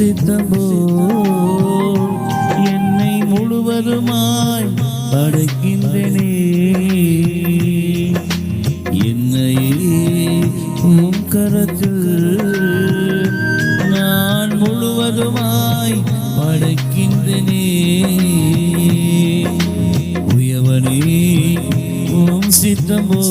நேசித்தபோ என்னை முழுவதுமாய் படைக்கின்றனே. என்னையே உம் கரத்தில் நான் முழுவதுமாய் படைக்கின்றனே. உயவனே உம் சித்தம்போ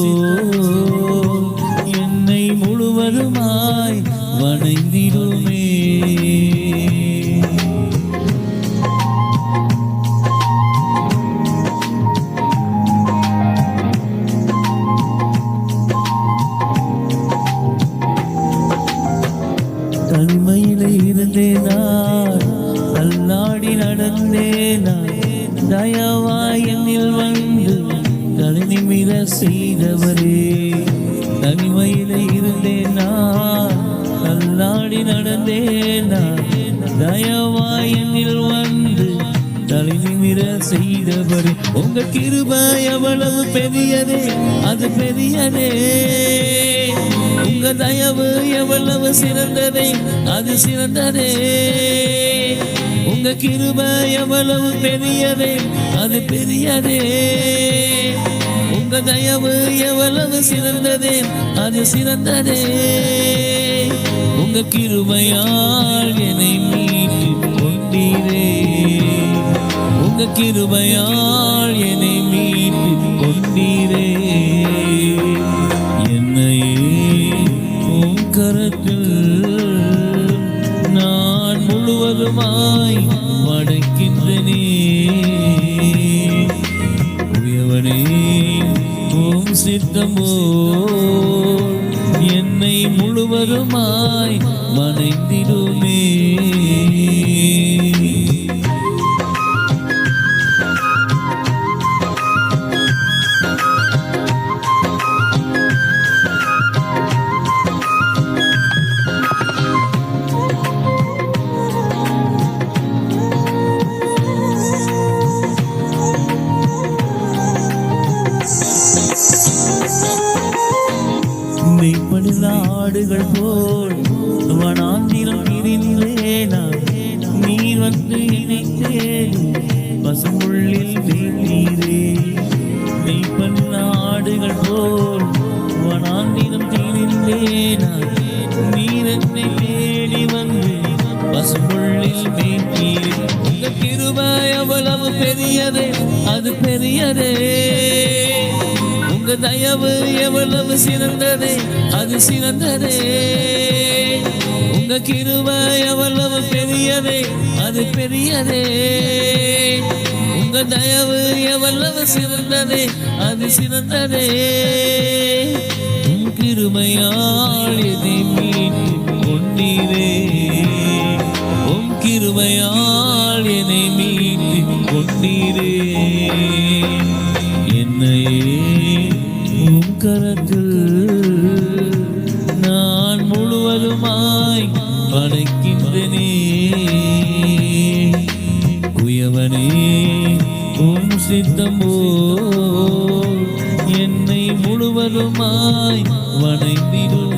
தயவாயில் வந்து தலை நிமிர செய்தவரே. தனிமையிலே இருந்தேன் நான் தள்ளாடி நடந்தேன் நான். தயவாய் வந்து தலை நிமிர செய்தவரே. உங்க கிருபை எவ்வளவு பெரியதே அது பெரியதே. உங்க தயவு எவ்வளவு சிறந்ததே அது சிறந்ததே. உங்க கிருபை எவ்வளவு பெரியதே அது பெரியதே. உங்க தயவு எவ்வளவு சிறந்ததே அது சிறந்ததே. உங்க கிருபையால் என்னை மீட்டு கொண்டீரே. உங்க கிருபையால் என்னை மீட்டு கொண்டீரே. சித்தமோ? என்னை முழுவதுமாய் மனைந்திடும் மெய்ப்படில ஆடுகள் போல் வனாந்திரம் பிரிந்தேனா நீர் வந்து இணைத்தேன் பசுமுள்ளில் மேய்த்தீரே மெய்ப்படில ஆடுகள் போல் வனாந்திரம் பிரிந்தேனா நீர் என்னை தேடி வந்து பசுமுள்ளில் மேய்த்தீரே உங்க கிருபை எவ்வளவு பெரியதே அது பெரியதே. உங்க தயவு எவ்வளவு சிறந்ததே அது சிறந்ததே. உங்க கிருப எவ்வளவு பெரியதே அது பெரியதே. உங்க தயவு எவ்வளவு சிறந்ததே அது சிறந்ததே. உன் கிருபையால் மீட்டு சித்தமோ என்னை முழுவதுமாய் வணங்கிடும்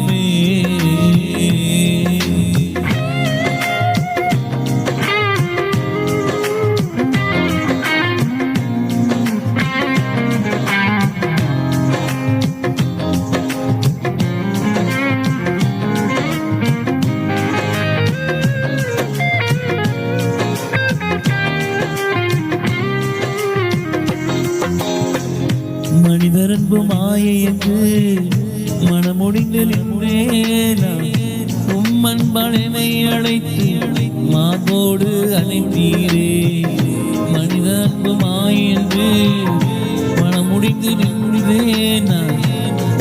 அன்பு மாயைக்கு மனமுடிந்து நின்றேனா உம் அன்பழமை அழைத்து மாதோடு அழைத்தீரே மனித அன்பு மாயென்று மனமுடிந்து நின்றேனா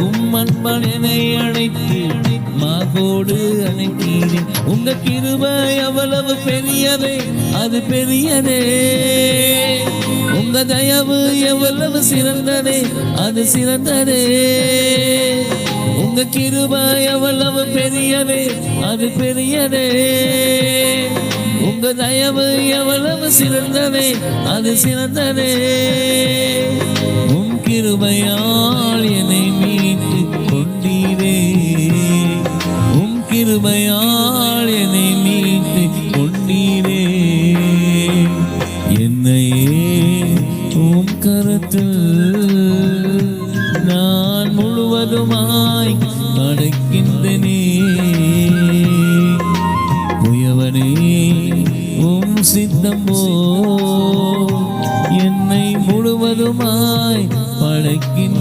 உம் அன்பழமை அழைத்து மாபோடு அழைத்தீரே உங்க கிருபை எவ்வளவு பெரியதே அது பெரியதே. உங்க தயவு எவ்வளவு சிறந்ததே அது சிறந்ததே. உங்க கிருபை எவ்வளவு பெரியதே அது பெரியதே. உங்க தயவு எவ்வளவு சிறந்ததே அது சிறந்ததே. உன் கிருபையா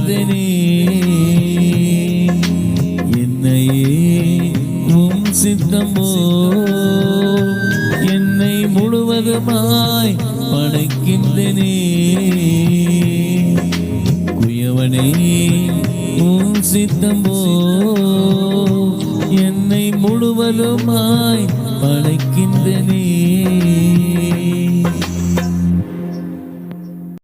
படைக்கின்றனே என்னையே உம் சித்தம்போ. என்னை முழுவதுமாய் படைக்கின்றனே குயவனே உம் சித்தம்போ. என்னை முழுவதுமாய் படைக்கின்றனே